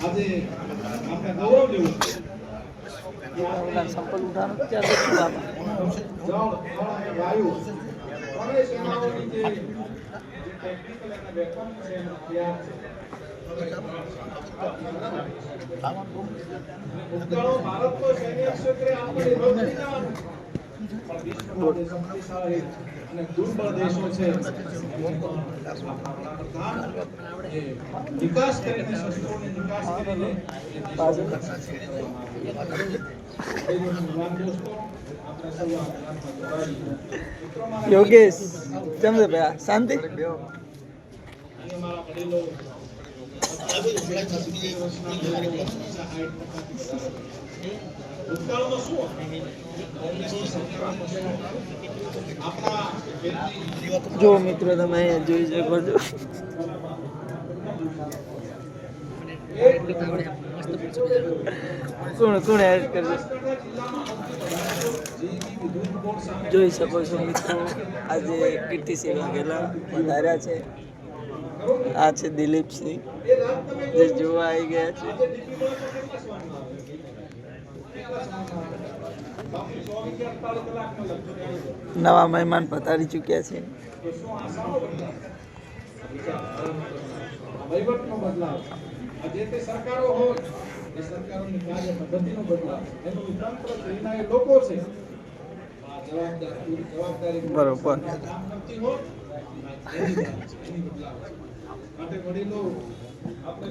આજે આપણે ગૌરવ લેવું સંપલ ત્યારે શું ભારતનો સૈન્ય ક્ષેત્રે આપણે. પણ વિશ્વમાં જે છે ભાઈ શાંતિ? જો મિત્રો, તમે અહીંયા જોઈ શકો છો. કોણ કોણ એડ કરજો જોઈ શકો છો મિત્રો, આજે કીર્તિ સિંહ વાઘેલા વધાર્યા છે. આ છે દિલીપસિંહ. જે જોવા આવી ગયા છે. નવા મહેમાન પધારી ચૂક્યા છે. બરોબર. એની બદલાવ માટે વડીલો આપણે